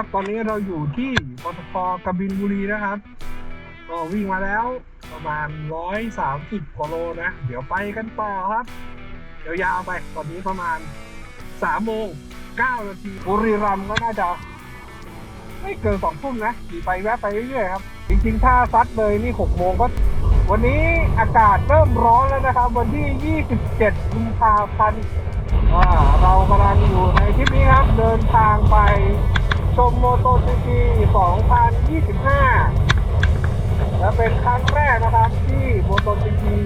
ครับ ตอนนี้เราอยู่ที่ปตทกบินบุรีนะครับ ก็วิ่งมาแล้วประมาณร้อยสามสิบกว่าโลนะ เดี๋ยวไปกันต่อครับ เดี๋ยวยาวไป ตอนนี้ประมาณสามโมงเก้านาทีบุรีรัมย์ก็น่าจะไม่เกินสองทุ่มนะขี่ไปแวะไปเรื่อยๆครับ จริงๆ ถ้าซัดเลยนี่หกโมงก็ วันนี้อากาศเริ่มร้อนแล้วนะครับ วันที่ 27กุมภาพันธ์อ่าเรากำลังอยู่ในทริปนี้ครับ เดินทางไป ชมโมโตซีพี2025 และเป็นครั้งแรกนะครับที่โมโตซีพี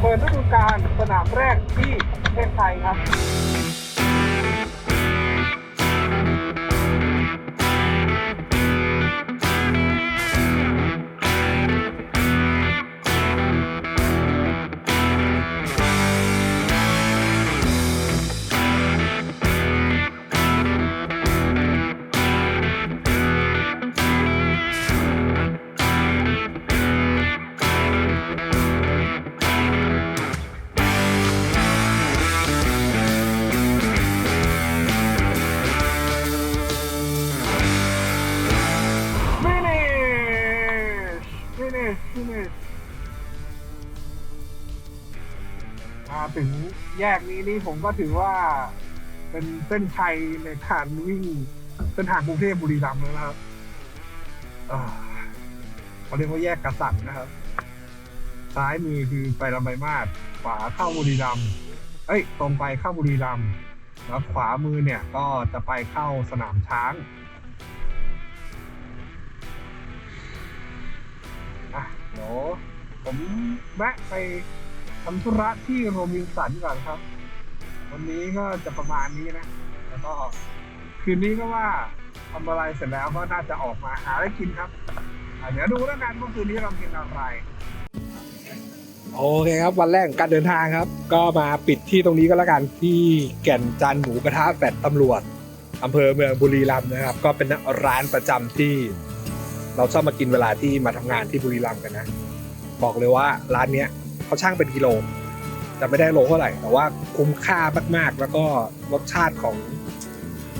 เปิดฤดูกาลสนามแรกที่ประเทศไทยครับ นี่ผมก็ถือว่า เป็นเส้นชัยในการวิ่งเส้นทางกรุงเทพบุรีรัมย์แล้วนะครับเขาเรียกว่าแยกกษัตริย์นะครับ ซ้ายมือคือไปลำไยมาศขวาเข้าบุรีรัมย์เอ้ย ตรงไปเข้าบุรีรัมย์แล้วขวามือเนี่ยก็จะไปเข้าสนามช้างอะเดี๋ยวผมแวะไปทำธุระที่โรมินสันก่อนครับ วันนี้ก็จะประมาณนี้นะ แล้วก็คืนนี้ก็ว่าทำอะไรเสร็จแล้วก็น่าจะออกมาหาอะไรกินครับเดี๋ยวดูแล้วกันว่าคืนนี้เรากินอะไรโอเคครับวันแรกของการเดินทางครับ ก็มาปิดที่ตรงนี้ก็แล้วกันที่แก่นจันหมูกระทะแฟดตำรวจอำเภอเมืองบุรีรัมย์นะครับ ก็เป็นร้านประจำที่ เราชอบมากินเวลาที่มาทำงานที่บุรีรัมย์กันนะ บอกเลยว่าร้านเนี้ยเขาช่างเป็นกิโล จะไม่ได้โลเท่าไหร่ แต่ว่าคุ้มค่ามากๆ แล้วก็รสชาติของ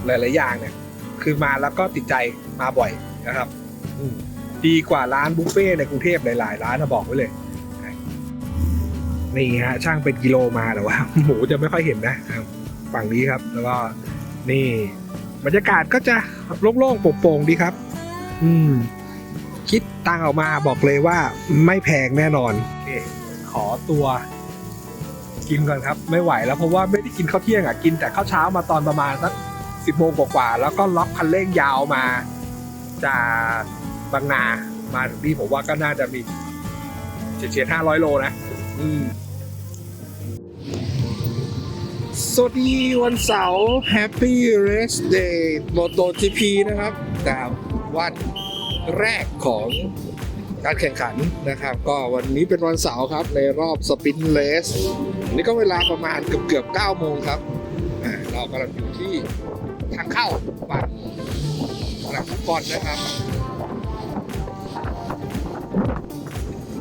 หลาย ๆ อย่างเนี่ย คือมาแล้วก็ติดใจมาบ่อยนะครับดีกว่าร้านบุฟเฟ่ในกรุงเทพหลาย ๆ ร้านนะบอกไว้เลยนี่ฮะช่างเป็นกิโลมาแต่ว่า หมูจะไม่ค่อยเห็นนะฝั่งนี้ครับ แล้วก็นี่ บรรยากาศก็จะโล่งๆโปร่งๆดีครับ อืม คิดตังออกมาบอกเลยว่าไม่แพงแน่นอนโอเคขอตัว กินก่อนครับไม่ไหวแล้วเพราะว่าไม่ได้กินข้าวเที่ยงอะกินแต่ข้าวเช้ามาตอนประมาณสักสิบโมงกว่าๆแล้วก็ล็อกคันเร่งยาวมาจากบางนามาถึงนี่ผมว่าก็น่าจะมีเฉียดห้าร้อยโลนะ อืมสวัสดีวันเสาร์ Happy Race Day MotoGP นะครับแต่วันแรกของ การแข่งขันนะครับ ก็วันนี้เป็นวันเสาร์ครับในรอบสปินเลสนี่ก็เวลาประมาณเกือบเกือบ9โมงครับเรากำลังอยู่ที่ทางเข้าฝั่งสนามฟุตบอลนะครับ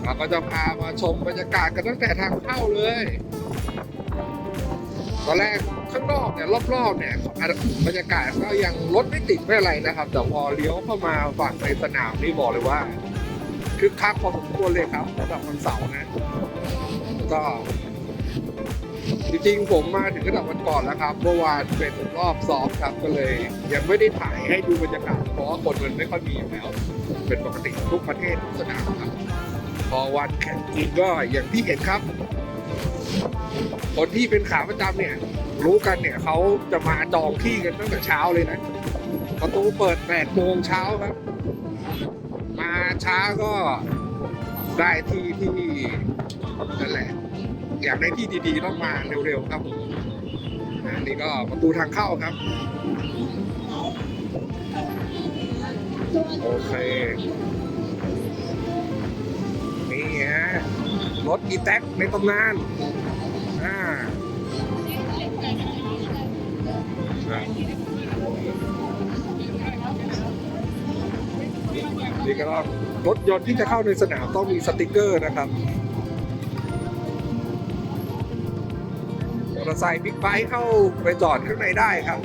เราก็จะพามาชมบรรยากาศกันตั้งแต่ทางเข้าเลย ตอนแรกข้างนอกเนี่ยรอบๆเนี่ยบรรยากาศก็ยังรถไม่ติดไม่อะไรนะครับ แต่พอเลี้ยวเข้ามาฝั่งในสนามนี่บอกเลยว่า คึกคักพอสมควรเลยครับสำหรับวันเสาร์นะ ก็จริงๆผมมาถึงตั้งแต่วันก่อนแล้วครับ เมื่อวานเป็นรอบซ้อมครับก็เลย ยังไม่ได้ถ่ายให้ดูบรรยากาศเพราะว่าคนมันไม่ค่อยมีอยู่แล้ว เป็นปกติทุกประเทศทุกสนามครับ พอวันแข่งจริงก็อย่างที่เห็นครับ คนที่เป็นขาประจำเนี่ย รู้กันเนี่ยเขาจะมาจองที่กันตั้งแต่เช้าเลยนะประตูเปิด8โมงเช้าครับ มาช้าก็ได้ที่ที่นั่นแหละ อยากได้ที่ดีๆต้องมาเร็วๆครับผมนี่ก็ประตูทางเข้าครับ โอเค นี่ฮะรถอีแท็กในตำนานอ่าครับ นี่ก็รถยนต์ที่จะเข้าในสนามต้องมีสติกเกอร์นะครับมอเตอร์ไซค์บิ๊กไบค์เข้าไปจอดข้างในได้ครับ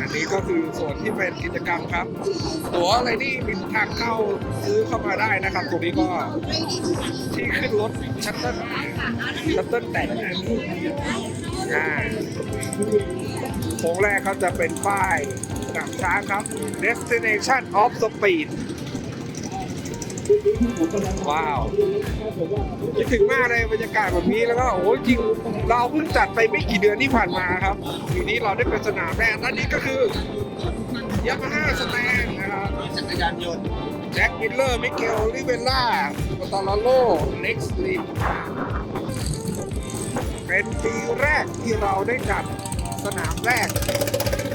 อันนี้ก็คือส่วนที่เป็นกิจกรรมครับ ตั๋วอะไรนี่มีทางเข้าซื้อเข้ามาได้นะครับ ตรงนี้ก็ที่ขึ้นรถชัตเติ้ลชัตเติ้ลแต่งนะอ่าโค้งแรกเขาจะเป็นป้าย สนามช้างครับ destination of speed ว้าวคิดถึงมากเลยบรรยากาศแบบนี้แล้วก็โอ้โหจริงเราเพิ่งจัดไปไม่กี่เดือนที่ผ่านมาครับทีนี้เราได้เป็นสนามแรกและนี่ก็คือยามาฮ่าสแตนนะครับจักรยานยนต์แจ็คมิลเลอร์มิเกลลิเวลล่าตอลโลเล็กซ์ลิมเป็นปีแรกที่เราได้จัดสนามแรก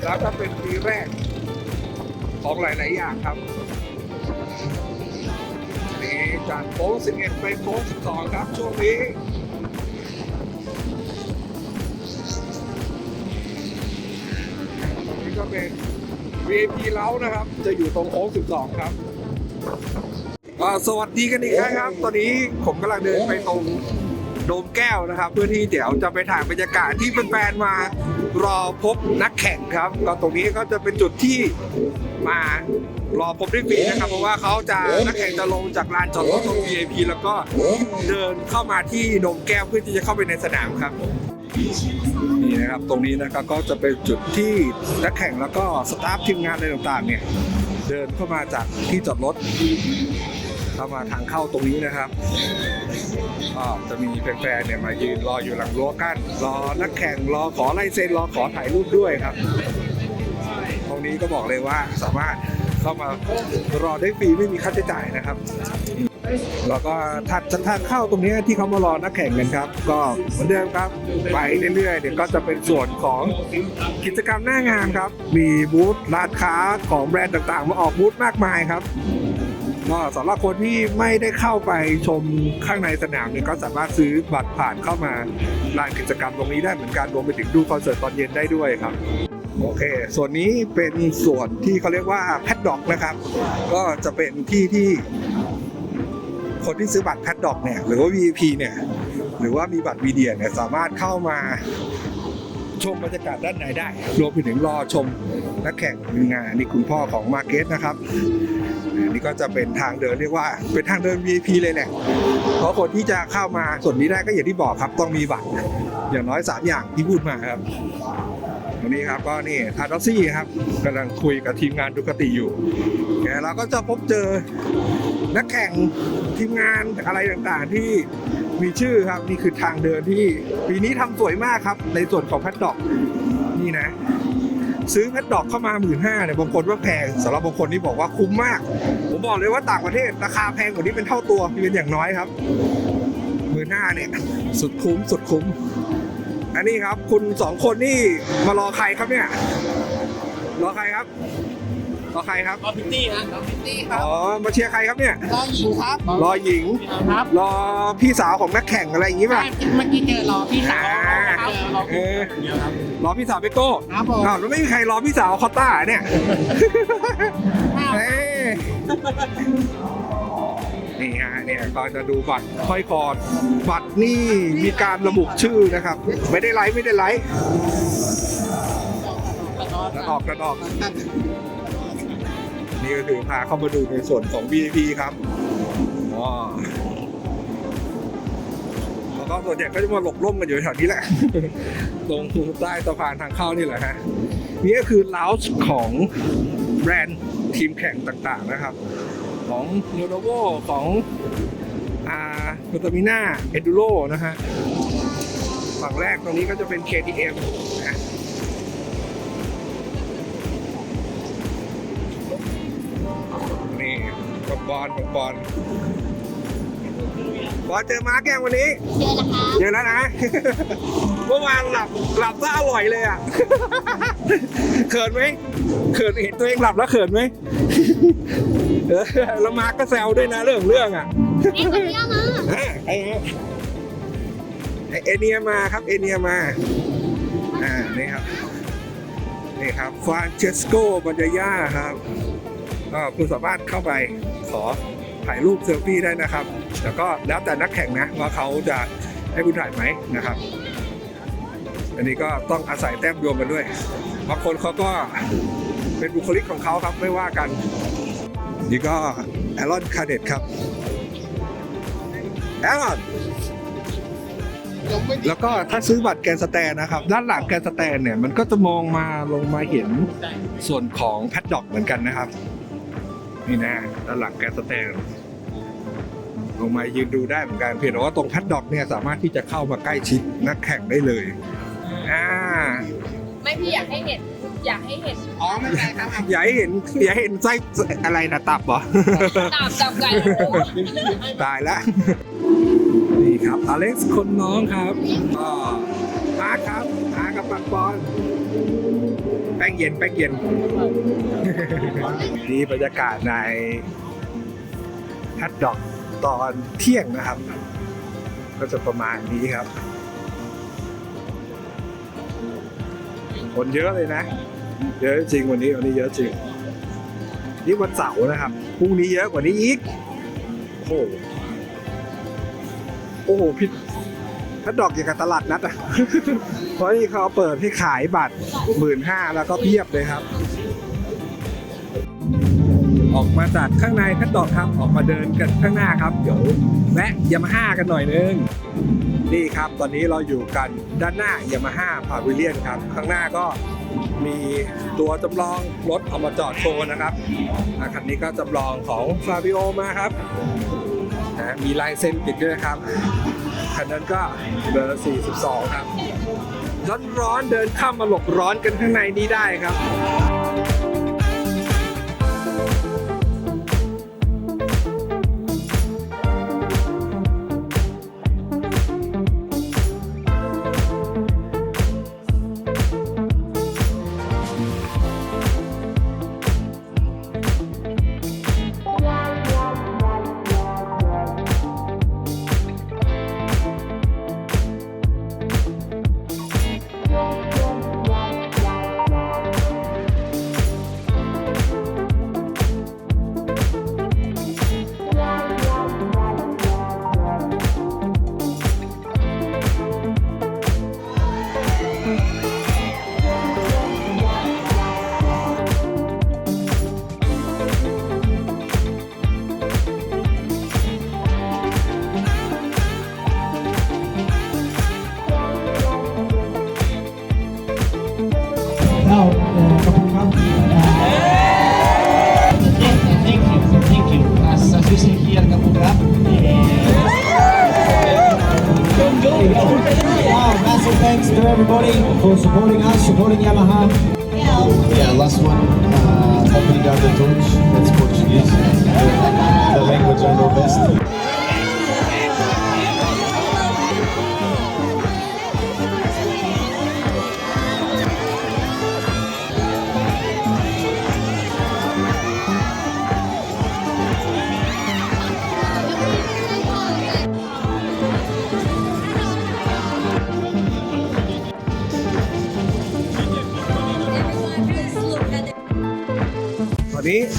แล้วก็เป็นปีแรกของหลาย ๆ อย่างครับนี่จากโค้ง11 ไปโค้ง12 ครับ ช่วงนี้ตรงนี้ก็เป็น VIP เล้านะครับ จะอยู่ตรงโค้ง12 ครับสวัสดีกันอีกครั้งครับ ตอนนี้ผมกำลังเดินไปตรงโดมแก้วนะครับ เพื่อที่เดี๋ยวจะไปถ่ายบรรยากาศที่แฟนๆมา รอพบนักแข่งครับ ก็ตรงนี้ก็จะเป็นจุดที่มารอพบได้ฟรีนะครับ เพราะว่าเขาจะนักแข่งจะลงจากลานจอดรถตรง VIP แล้วก็เดินเข้ามาที่โดมแก้วเพื่อที่จะเข้าไปในสนามครับนี่นะครับตรงนี้นะครับก็จะเป็นจุดที่นักแข่งแล้วก็สตาฟทีมงานอะไรต่างๆเนี่ยเดินเข้ามาจากที่จอดรถ เข้ามาทางเข้าตรงนี้นะครับก็จะมีแฟนๆเนี่ยมายืนรออยู่หลังรั้วกั้นรอนักแข่งรอขอไลายเซ็นรอขอถ่ายรูปด้วยครับตรงนี้ก็บอกเลยว่าสามารถเข้ามารอได้ฟรีไม่มีค่าใช้จ่ายนะครับแล้วก็ถัดจากทางเข้าตรงนี้ที่เขามารอนักแข่งกันครับ ก็เหมือนเดิมครับ ไปเรื่อยๆเดี๋ยวก็จะเป็นส่วนของกิจกรรมหน้างานครับ มีบูธร้านค้าของแบรนด์ต่างๆ มาออกบูธมากมายครับ ก็สำหรับคนที่ไม่ได้เข้าไปชมข้างในสนามเนี่ยก็สามารถซื้อบัตรผ่านเข้ามาลานกิจกรรมตรงนี้ได้เหมือนกันรวมไปถึงดูคอนเสิร์ตตอนเย็นได้ด้วยครับโอเค ส่วนนี้เป็นส่วนที่เขาเรียกว่าแพดด็อกนะครับ ก็จะเป็นที่ที่ คนที่ซื้อบัตรแพดด็อกเนี่ยหรือว่า VIP เนี่ยหรือว่ามีบัตรวีเดียเนี่ยสามารถเข้ามาชมบรรยากาศด้านในได้ รวมไปถึงรอชมนักแข่งงานนี่คุณพ่อของมาเก็ตนะครับ นี่ก็จะเป็นทางเดินเรียกว่าเป็นทางเดิน VIP เลยแหละเพราะคนที่จะเข้ามาส่วนนี้ได้ก็อย่างที่บอกครับต้องมีบัตรอย่างน้อย 3 อย่างที่พูดมาครับวันนี้ครับก็นี่ทาร์ดอซี่ครับกำลังคุยกับทีมงานดูกติอยู่เดี๋ยวเราก็จะพบเจอนักแข่งทีมงานอะไรต่างๆที่มีชื่อครับนี่คือทางเดินที่ปีนี้ทำสวยมากครับ ในส่วนของแพดดอกนี่นะ ซื้อแพดดอกเข้ามาหมื่นห้าเนี่ยบางคนว่าแพงสำหรับบางคนนี่บอกว่าคุ้มมาก ผมบอกเลยว่าต่างประเทศราคาแพงกว่านี้เป็นเท่าตัวเป็นอย่างน้อยครับหมื่นห้าเนี่ยสุดคุ้มสุดคุ้ม อันนี้ครับ คุณสองคนนี่มารอใครครับเนี่ย รอใครครับ รอใครครับรอพิตตี้ฮะรอพิตตี้ครัอ๋บอมาเชียร์ใครครับเนี่ยรอหญิงครับรอหญิงครับรอพี่สาวของนักแข่งอะไรอย่างงี้ป่ะเมื่อกี้เจอรอพี่สาวอ่าครับรอเอพี่อเดียวค รับรอพี่สาวไปโก้ครับผมอ้าวแล้วไม่มีใครรอพี่สาวคอตต้าเนี่ยเอ้ยนี่ฮะเนี่ยก็จะดูบัตรค่อยคอร์ดบัตรนี่มีการระบุชื่อนะครับ ไม่ได้ไลฟ์ไม่ได้ไลฟ์กระดอกกระดอก นี่ก็คือพาเข้ามาดูในส่วนของ VIP ครับอ๋อแล้วก็ส่วนใหญ่ก็จะมาหลบร่มกันอยู่แถวนี้แหละ ตรงใต้สะพานทางเข้านี่แหละฮะนี่ก็คือลาวส์ของแบรนด์ทีมแข่งต่างๆนะครับ ของโนโ o โวของอ่าโนตามิน่าเอดูโรนะฮะฝั่งแรกตรงนี้ก็จะเป็น KTM นะนี่กับบอลกับบอลบอลเจอมาร์กยังวันนี้ เจอแล้วนะเเมื่อวานหลับหลับซะอร่อยเลยอะ เขินไหมเขินเห็นตัวเองหลับแล้วเขินไหมเออแล้วมารก็แซวด้วยนะเรื่องเรื่องอะนี่คนเดียวมาอะไอ้เอเนียมาครับเอเนียมาอ่านี่ครับนี่ครับฟรานเชสโกบันยาครับก็คุณสามารถเข้าไปขอถ่ายรูปเซลฟี่ได้นะครับ แล้วก็แล้วแต่นักแข่งนะว่าเขาจะให้คุณถ่ายไหมนะครับ อันนี้ก็ต้องอาศัยแต้มรวมกันด้วยบางคนเขาก็เป็นบุคลิกของเขาครับไม่ว่ากัน นี่ก็แอรอนคาเดตครับแอรอนแล้วก็ถ้าซื้อบัตรแกนสแตนนะครับ ด้านหลังแกนสแตนเนี่ยมันก็จะมองมาลงมาเห็นส่วนของแพดด็อกเหมือนกันนะครับ นี่นะด้านหลังแกนสแตนลงมายืนดูได้เหมือนกันเพียงแต่ว่าตรงแพดด็อกเนี่ยสามารถที่จะเข้ามาใกล้ชิดนักแข่งได้เลย อ่า ไม่พี่อยากให้เห็น อยากให้เห็นอ๋อไม่ใช่ครับอย่าให้เห็นอย่าให้เห็นไส้อะไรนะตับเหรอ ตามจับไก่โอ้ตายแล้ว นี่ครับ อเล็กซ์คนน้องครับก็มาร์คครับมากับปังปอน แป้งเย็นแป้งเย็น นี่บรรยากาศในฮัดดอกตอนเที่ยงนะครับ ก็จะประมาณนี้ครับ คนเยอะเลยนะ เยอะจริงวันนี้วันนี้เยอะจริง นี่วันเสาร์นะครับพรุ่งนี้เยอะกว่านี้อีกโอ้โหโอ้โหผิดถ้าดอกอย่างกับตลาดนัดอะ เพราะนี่เขาเปิดให้ขายบัตรหมื่นห้าแล้วก็เพียบเลยครับ ออกมาจากข้างในคัดดอกครับออกมาเดินกันข้างหน้าครับ เดี๋ยวแวะยามาฮ่ากันหน่อยนึง นี่ครับตอนนี้เราอยู่กันด้านหน้ายามาฮ่าพาวิเลียนครับ ข้างหน้าก็มีตัวจำลองรถเอามาจอดโชว์นะครับคันนี้ก็จำลองของฟาบิโอมาครับนะมีลายเซ็นติดด้วยครับ คันนั้นก็เบอร์ 42 ครับ ร้อนๆเดินข้ามมาหลบร้อนกันข้างในนี้ได้ครับ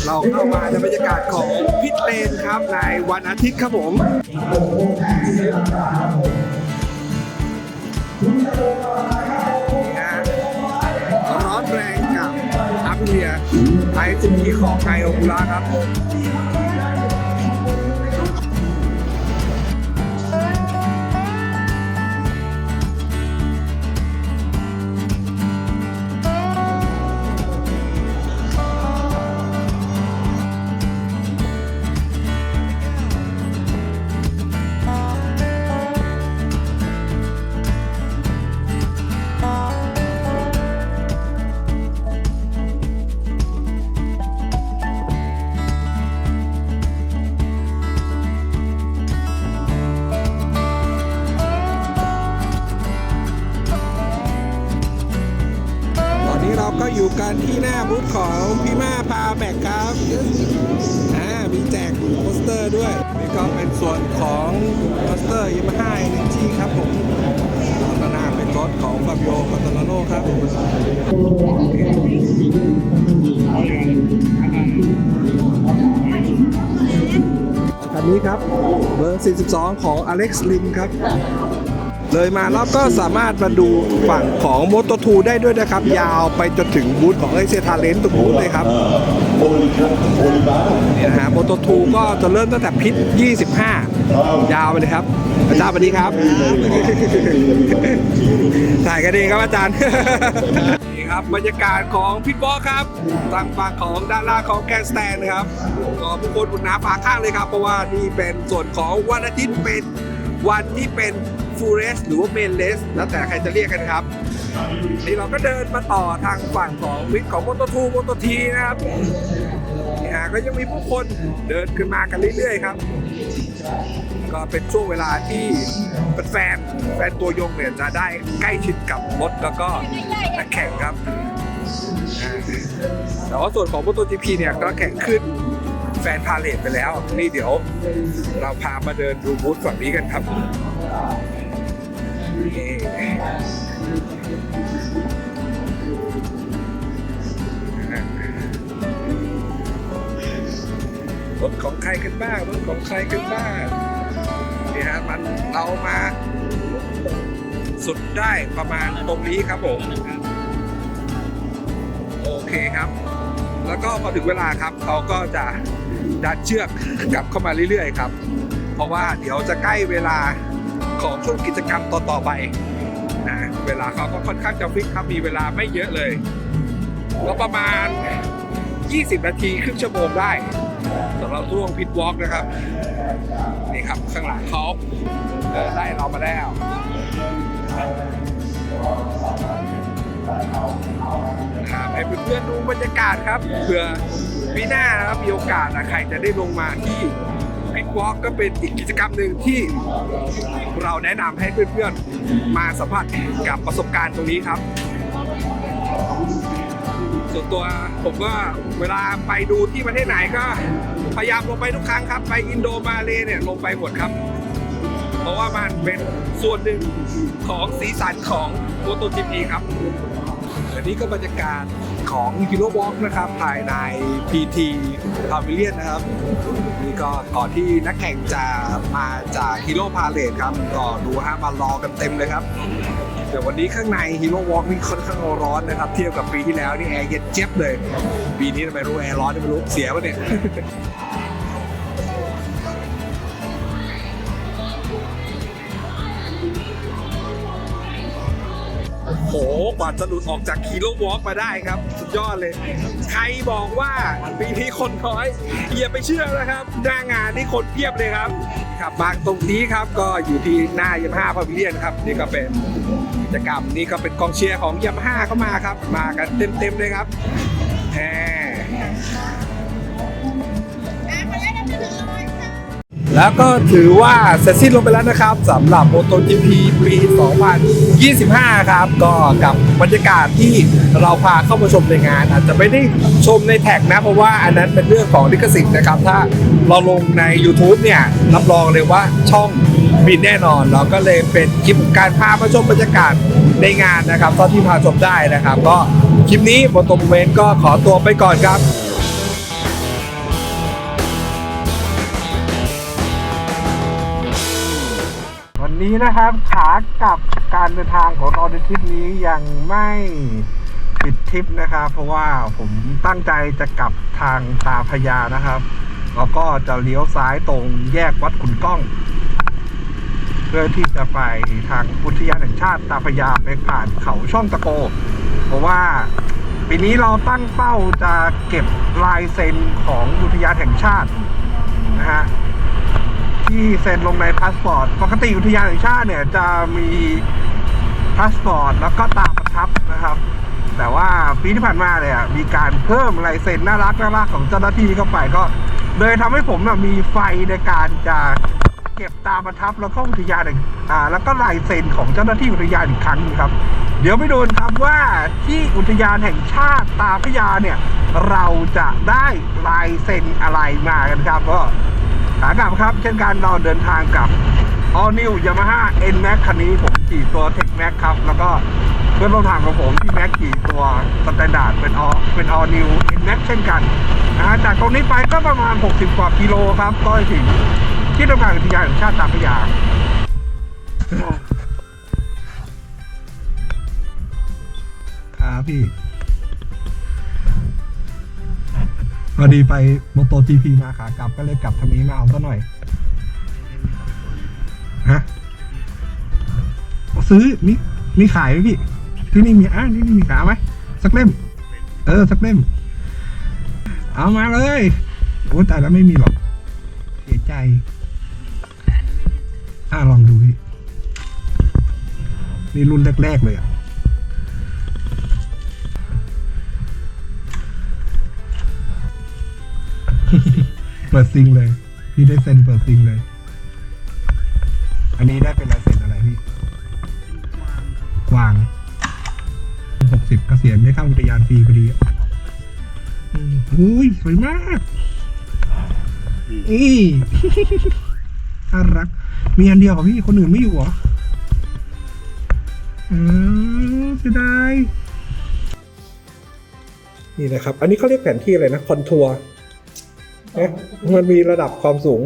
เราเข้ามาในบรรยากาศของพิทเลนครับในวันอาทิตย์ครับผมนี่ฮะร้อนแรงกับอัพเลียไอซิมคีของไกโอคุระครับ บูธของพีมาพาแบกครับอ่ามีแจกโปสเตอร์ด้วยนี่ก็เป็นส่วนของโปสเตอร์ยามาฮ่าเอเนจีครับผมข้างหน้าเป็นรถของฟาบิโอคาตาลาโนครับคันนี้ครับเบอร์ 42 ของอเล็กซ์ลินครับ เลยมาแล้วก็สามารถมาดูฝั่งของม o ต o 2ได้ด้วยนะครับ ยาวไปจนถึงบูธของเอเซทาเลนตรงนู้นเลยครับนี่นะฮะม o ต o 2ก็จะเริ่มตั้งแต่พิษ 25 ยาวไปเลยครับอาจารย์สวัสดีครับถ่ายกันเองครับอาจารย์นี่ครับบรรยากาศของพิทบอลครับทางฝั่งของด้านล่างของแกนสแตนนะครับก็ผู้คนบุญน้ำฝาข้างเลยครับ เพราะว่านี่เป็นส่วนของวันอาทิตย์เป็นวันที่เป็น ฟูเรสหรือว่าเมนเลสแล้วแต่ใครจะเรียกกันครับ นี่เราก็เดินมาต่อทางฝั่งของวิทย์ของมอเตอร์ทูมอเตอร์ทีนะครับนี่ฮะก็ยังมีผู้คนเดินขึ้นมากันเรื่อยๆครับ ก็เป็นช่วงเวลาที่เป็นแฟนแฟนตัวยงเนี่ยจะได้ใกล้ชิดกับรถแล้วก็นักแข่งครับแต่ว่าส่วนของ MotoGP เนี่ยก็แข่งขึ้นแฟนพาเลทไปแล้ว นี่เดี๋ยวเราพามาเดินดูบูธฝั่งนี้กันครับ รถของใครกันบ้างรถของใครกันบ้างนี่ฮะมันเรามาสุดได้ประมาณตรงนี้ครับผมโอเคครับ แล้วก็พอถึงเวลาครับเขาก็จะดันเชือกกลับเข้ามาเรื่อยๆครับ เพราะว่าเดี๋ยวจะใกล้เวลา ของช่วงกิจกรรมต่อๆไปนะเวลาเขาก็ค่อนข้างจะฟิกครับมีเวลาไม่เยอะเลยก็ประมาณ 20 นาทีครึ่งชั่วโมงได้สำหรับช่วงพิทวอล์กนะครับนี่ครับข้างหลังเขาเดินไล่เรามาแล้วครับให้เพื่อนๆดูบรรยากาศครับเผื่อปีหน้านะครับมีโอกาสนะใครจะได้ลงมาที่ พิกวอล์กก็เป็นอีกกิจกรรมหนึ่งที่เราแนะนำให้เพื่อนๆ มาสัมผัสกับประสบการณ์ตรงนี้ครับ ส่วนตัวผมก็เวลาไปดูที่ประเทศไหนก็พยายามลงไปทุกครั้งครับ ไปอินโดมาเลเนี่ยลงไปหมดครับ เพราะว่ามันเป็นส่วนหนึ่งของสีสันของโมโต GP ครับอันนี้ก็บรรยากาศ ของฮิโร่วอล์กนะครับ ภายใน PT p a v i l i o n นะครับ นี่ก็ก่อนที่นักแข่งจะมาจากฮีโร่พาเลทครับ ก็ดูฮะมารอกันเต็มเลยครับเดี๋ยววันนี้ข้างในฮีโร่วอล์กนี่ค่อนข้างร้อนนะครับ เทียบกับปีที่แล้วนี่แอร์เย็นเจี๊ยบเลย ปีนี้ทำไมรู้แอร์ร้อนไม่รู้เสียปะเนี่ยโอ้โหกว่าจะหลุดออกจากฮีโร่วอล์กมาได้ครับ ยอดเลย ใครบอกว่าปีนี้คนน้อย อย่าไปเชื่อนะครับ หน้างานนี่คนเพียบเลยครับครับบางตรงนี้ครับก็อยู่ที่หน้ายามาฮ่าพาวิเลียนครับ นี่ก็เป็นกิจกรรมนี่ก็เป็นกองเชียร์ของยามาฮ่าเข้ามาครับ มากันเต็มๆเลยครับแหม แล้วก็ถือว่าเสร็จสิ้นลงไปแล้วนะครับสำหรับ MotoGP ปี 2025 ครับ ก็กับบรรยากาศที่เราพาเข้ามาชมในงาน อาจจะไม่ได้ชมในแท็กนะ เพราะว่าอันนั้นเป็นเรื่องของลิขสิทธิ์นะครับ ถ้าเราลงใน YouTube เนี่ย รับรองเลยว่าช่องบินแน่นอน เราก็เลยเป็นคลิปการพามาชมบรรยากาศในงานนะครับเท่าที่พาชมได้นะครับ ก็คลิปนี้บนตมเวนก็ขอตัวไปก่อนครับ นี้นะครับ ขากลับการเดินทางของเราในทริปนี้ยังไม่ปิดทริปนะครับ เพราะว่าผมตั้งใจจะกลับทางตาพระยานะครับแล้วก็จะเลี้ยวซ้ายตรงแยกวัดขุนก้อง เพื่อที่จะไปทางอุทยานแห่งชาติตาพระยาไปผ่านเขาช่องตะโก เพราะว่าปีนี้เราตั้งเป้าจะเก็บลายเซ็นของอุทยานแห่งชาตินะฮะ ที่เซ็นลงในพาสปอร์ต ปกติอุทยานแห่งชาติเนี่ยจะมีพาสปอร์ตแล้วก็ตาประทับนะครับ แต่ว่าปีที่ผ่านมาเนี่ยมีการเพิ่มลายเซ็นน่ารักน่ารักของเจ้าหน้าที่เข้าไปก็เลยทำให้ผมน่ะมีไฟในการจะเก็บตาประทับแล้วก็อุทยานอ่าแล้วก็ลายเซ็นของเจ้าหน้าที่อุทยานอีกครั้งหนึงครับ เดี๋ยวไปดูครับว่าที่อุทยานแห่งชาติตาพยาเนี่ยเราจะได้ลายเซ็นอะไรมากันครับก็ ขากลับครับ เช่นการเราเดินทางกับ All New Yamaha N Max คันนี้ผมขี่ตัว Tech Max ครับ แล้วก็เพื่อนร่วมทางของผมที่แม็กขี่ตัวสแตนดาร์ดเป็นออเป็น All New N Max เช่นกันนะจากตรงนี้ไปก็ประมาณ 60 กว่ากิโลครับก็ถึงที่ทำการอุทยานแห่งชาติตาพยาครับพี่ พอดีไปโมโตจีพีมาขากลับก็เลยกลับทางนี้มาเอาซะหน่อย ฮะ ซื้อมีมีขายไหมพี่ ที่นี่มีอะนี่นี่มีขายไหมสักเล่ม เออ สักเล่ม เอามาเลยโอ้แต่แล้วไม่มีหรอกเสียใจ อะลองดูพี่นี่รุ่นแรก ๆ เลยอะ ปิดซิงเลย พี่ได้เซ็นเปิดซิงเลย อันนี้ได้เป็นลายเซ็นอะไรพี่วางหกสิบเกษียณได้เข้าอุทยานฟรีพอดีอุ้ยสวยมากอีน่ารัก มีอันเดียวกับพี่คนอื่นไม่อยู่เหรอเออเสียดายนี่นะครับ อันนี้เขาเรียกแผนที่อะไรนะ คอนทัวร์ มันมีระดับความสูง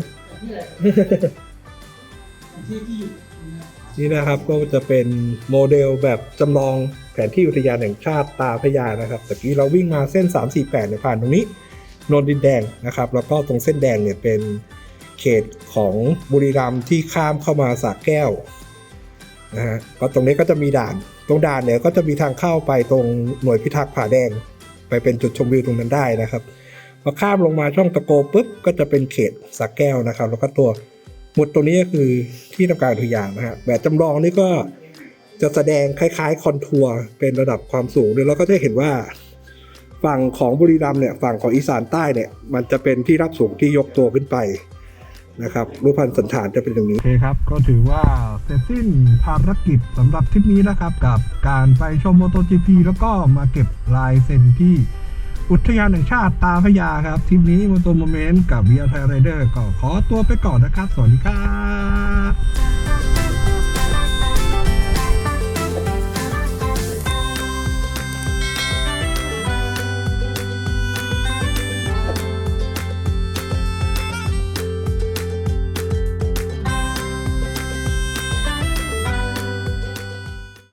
นี่นะครับก็จะเป็นโมเดลแบบจำลองแผนที่อุทยานแห่งชาติตาพระยานะครับตะกี้เราวิ่งมาเส้น 348เนี่ยผ่านตรงนี้โนนดินแดงนะครับ แล้วก็ตรงเส้นแดงเนี่ยเป็นเขตของบุรีรัมย์ที่ข้ามเข้ามาสระแก้วนะฮะก็ตรงนี้ก็จะมีด่าน ตรงด่านเนี่ยก็จะมีทางเข้าไปตรงหน่วยพิทักษ์ผาแดง ไปเป็นจุดชมวิวตรงนั้นได้นะครับ พอข้ามลงมาช่องตะโกปุ๊บก็จะเป็นเขตสระแก้วนะครับ แล้วก็ตัวหมุดตัวนี้ก็คือที่ทำการอุทยานนะฮะแบบจำลองนี่ก็จะแสดงคล้ายๆคอนทัวร์เป็นระดับความสูงเลยแล้วก็จะเห็นว่าฝั่งของบุรีรัมย์เนี่ยฝั่งของอีสานใต้เนี่ย มันจะเป็นที่รับสูงที่ยกตัวขึ้นไปนะครับรูปพันธ์สันฐานจะเป็นอย่างนี้ โอเคครับ ก็ถือว่าเสร็จสิ้นภารกิจสำหรับทริปนี้นะครับ กับการไปชมโมโต GP แล้วก็มาเก็บลายเซ็นที่ อุทยานแห่งชาติตาพยาครับทีมนี้ม o โตโมเมนต์กับ v ี r ไทยไรเดอร์ก็ขอตัวไปก่อนนะครับ สวัสดีครับ